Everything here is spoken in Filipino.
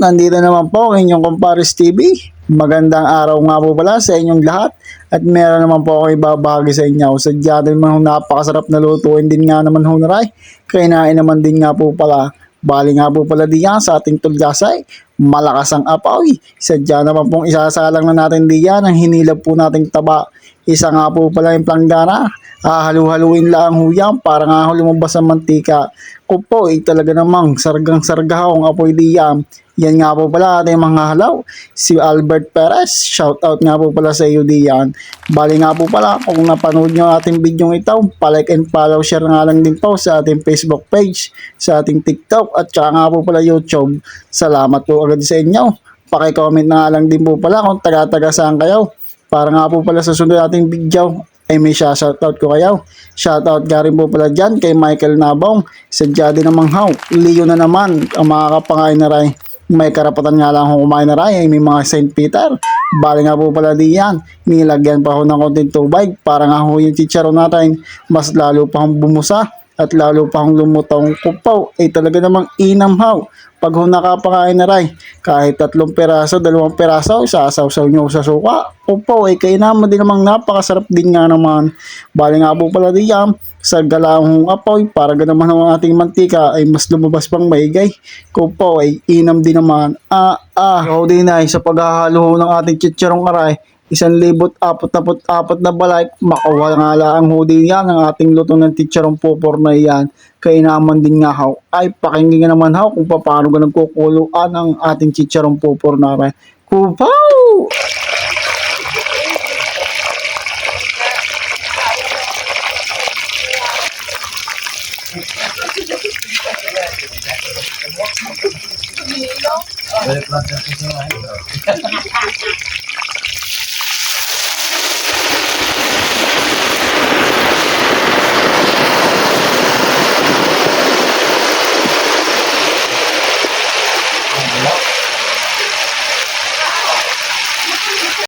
nandito naman po ang inyong Comparis TV. Magandang araw nga po pala sa inyong lahat at meron naman po ako ibabahagi sa inyo. Sadya din man ho napakasarap na lutuin din nga naman ho naray. Kainain naman din nga po pala. Bali nga po pala diyan sa ating tulgasay. Malakas ang apoy. Sadya naman pong isasalang na natin diyan ang hinilab po nating taba. Isa nga po pala yung planggana. Hahalu-haluin lang ho yan para nga ho lumabas ang mantika. Kung po eh talaga namang sargang sargahaw ang apoy diyan. Yan nga po pala ating mga halaw. Si Albert Perez, shout out nga po pala sa iyo diyan. Bali nga po pala kung napanood nyo ating video ito, palike and follow, share nga lang din po sa ating Facebook page, sa ating TikTok at saka nga po pala YouTube. Salamat po agad sa inyo. Pakicomment na nga lang din po pala kung taga-taga saan kayo. Para nga po pala sa sunod nating video ay may shoutout ko kayo. Shoutout nga rin po pala dyan kay Michael Nabong. Sadya din namang haw. Leo na naman ang mga kapangain na ray. May karapatan nga lang kung kumain na ray ay may mga St. Peter. Bali nga po pala di yan. Nilagyan pa ho ng konting tubig para nga ho yung chicharon natin mas lalo pa hong bumusa at lalo pa hong lumutang kupaw ay talaga namang inamhaw. Pag ho nakapakain na ray kahit tatlong peraso, dalawang peraso sasawsaw nyo sa suka. Kupaw ay kayo naman din namang napakasarap din nga naman. Bali nga po pala diyan sa galahong apoy para ganaman ang ating mantika ay mas lumabas pang maigay. Kupaw ay inam din naman. Ah ah. So din ay sa paghahalo ng ating chicharong aray isang libot apat na apat na balay. Makuha nga lang hudi yan ang ating luto ng teacherong popor na yan kainaman din nga haw. Ay pakinggan nga naman haw kung paano ka nagkukuluan ang ating chicharong popor na rin. Kupaw